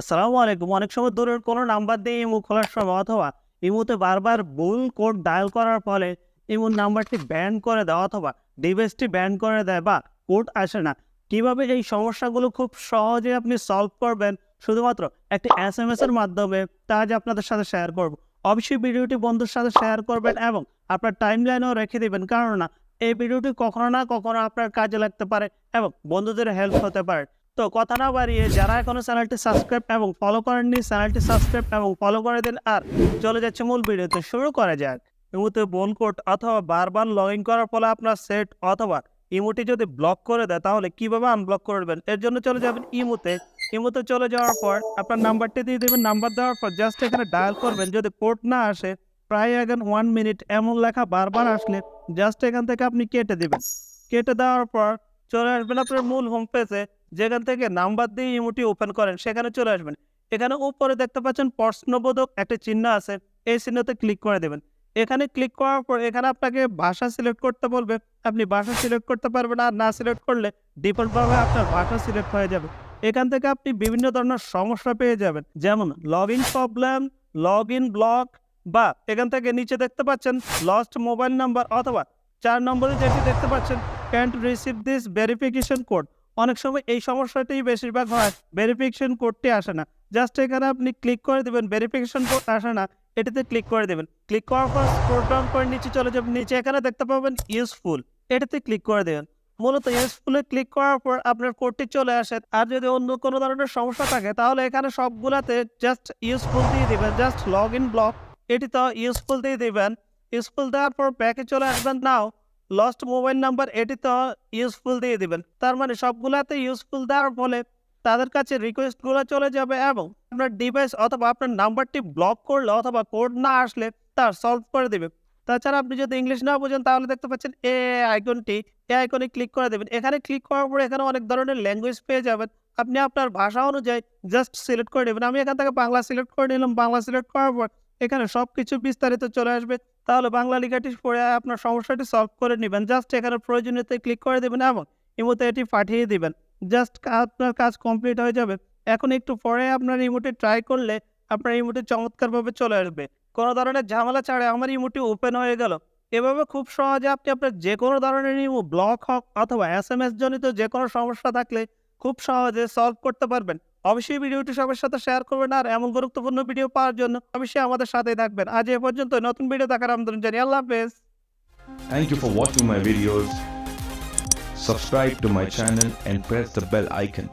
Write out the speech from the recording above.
আসসালামু আলাইকুম। অনেক সময় দূরের কোনো নাম্বার দিয়ে ইমো খোলার সময় অথবা ইমোতে বারবার ভুল কোড ডায়াল করার ফলে ইমোর নাম্বারটি ব্যান করে দেয় অথবা ডিভাইসটি ব্যান করে দেয় বা কোড আসে না। কীভাবে এই সমস্যাগুলো খুব সহজে আপনি সলভ করবেন? শুধুমাত্র একটি এস এম এস এর মাধ্যমে। তা আজ আপনাদের সাথে শেয়ার করব। অবশ্যই ভিডিওটি বন্ধুর সাথে শেয়ার করবেন এবং আপনার টাইম লাইনেও রেখে দেবেন। কারণ না এই ভিডিওটি কখনো না কখনো আপনার কাজে লাগতে পারে এবং বন্ধুদের হেল্প হতে পারে। তো কথা না বাড়িয়ে যারা এখনও চ্যানেলটি সাবস্ক্রাইব এবং ফলো করেননি, চ্যানেলটি সাবস্ক্রাইব এবং ফলো করে দিন আর চলে যাচ্ছে মূল ভিডিওতে। শুরু করা যাক। ইমোতে বোন কোড অথবা বারবার লগ ইন করার ফলে আপনার সেট অথবা ইমোটি যদি ব্লক করে দেয়, তাহলে কীভাবে আনব্লক করবেন? এর জন্য চলে যাবেন ইমোতে। ইমোতে চলে যাওয়ার পর আপনার নাম্বারটি দিয়ে দেবেন। নাম্বার দেওয়ার পর জাস্ট এখানে ডায়াল করবেন। যদি কোড না আসে, প্রায় এখন ওয়ান মিনিট এমন লেখা বারবার আসলে জাস্ট এখান থেকে আপনি কেটে দেবেন। কেটে দেওয়ার পর চলে আসবেন আপনার মূল হোম পেজে যেখান থেকে নাম্বার দিয়ে ইমোটি ওপেন করেন, সেখানে চলে আসবেন। এখানে উপরে দেখতে পাচ্ছেন প্রশ্নবোধক একটা চিহ্ন আছে, এই চিহ্নতে ক্লিক করে দেবেন। এখানে ক্লিক করার পর এখানে আপনাকে ভাষা সিলেক্ট করতে বলবে। আপনি ভাষা সিলেক্ট করতে পারবেন আর না সিলেক্ট করলে ডিফল্টভাবে আপনার ভাষা সিলেক্ট হয়ে যাবে। এখান থেকে আপনি বিভিন্ন ধরনের সমস্যা পেয়ে যাবেন। যেমন log in problem log in block বা এখান থেকে নিচে দেখতে পাচ্ছেন লস্ট মোবাইল নাম্বার অথবা চার নম্বরে যেটি দেখতে পাচ্ছেন can't receive this verification code অনেক সময় এই সমস্যাটাই বেশিরভাগ হয় ভেরিফিকেশন কোডটি আসে না। জাস্ট এখানে আপনি ক্লিক করে দেবেন ভেরিফিকেশন কোড আসে না, এটিতে ক্লিক করে দেবেন। ক্লিক করার পর স্ক্রল ডাউন করে নিচে চলে যাবেন, নিচে এখানে দেখতে পাবেন ইউজফুল এটাতে ক্লিক করে দেবেন। মূলত ইউজফুলে ক্লিক করার পর আপনার কোডটি চলে আসে। আর যদি অন্য কোনো ধরনের সমস্যা থাকে, তাহলে এখানে সবগুলাতে জাস্ট ইউজফুল দিয়ে দিবেন জাস্ট লগ ইন ব্লক এটি তো ইউজফুল দিয়ে দিবেন। ইউজফুল দেওয়ার পর ব্যাকে চলে আসবেন নাও লস্ট মোবাইল নাম্বার এটি তো ইউজফুল দিয়ে দিবেন। তার মানে সবগুলাতে ইউজফুল দেওয়ার ফলে তাদের কাছে রিকোয়েস্টগুলো চলে যাবে এবং আপনার ডিভাইস অথবা আপনার নাম্বারটি ব্লক করলে অথবা কোড না আসলে তার সলভ করে দেবে। তাছাড়া আপনি যদি ইংলিশ না বোঝেন তাহলে দেখতে পাচ্ছেন এ আইকনটি এ আইকনে ক্লিক করে দেবেন। এখানে ক্লিক করার পরে এখানে অনেক ধরনের ল্যাঙ্গুয়েজ পেয়ে যাবেন। আপনি আপনার ভাষা অনুযায়ী জাস্ট সিলেক্ট করে নেবেন। আমি এখান থেকে বাংলা সিলেক্ট করে নিলাম। বাংলা সিলেক্ট করার পর এখানে সব কিছু বিস্তারিত চলে আসবে। তাহলে বাংলা লেখাটি পড়ে আপনার সমস্যাটি সলভ করে নেবেন। জাস্ট এখানে প্রয়োজনীয়তে ক্লিক করে দেবেন এবং ইমোতে এটি পাঠিয়ে দিবেন। জাস্ট আপনার কাজ কমপ্লিট হয়ে যাবে। এখন একটু পরে আপনার ইমোটি ট্রাই করলে আপনার ইমোটি চমৎকারভাবে চলে আসবে। কোনো ধরনের ঝামেলা ছাড়া আমার ইমোটি ওপেন হয়ে গেল। এভাবে খুব সহজে আপনি আপনার যে কোনো ধরনের ইমো ব্লক হোক অথবা এস এম এস জনিত যে কোনো সমস্যা থাকলে খুব সহজে সলভ করতে পারবেন। অবশ্যই ভিডিওটি সবার সাথে শেয়ার করবেন আর এমন গুরুত্বপূর্ণ ভিডিও পাওয়ার জন্য অবশ্যই আমাদের সাথেই থাকবেন আজ এ পর্যন্ত নতুন ভিডিও দেখার আমন্ত্রণ জানি আল্লাহ হাফেজ Thank you for watching my videos. Subscribe to my channel and press the bell icon.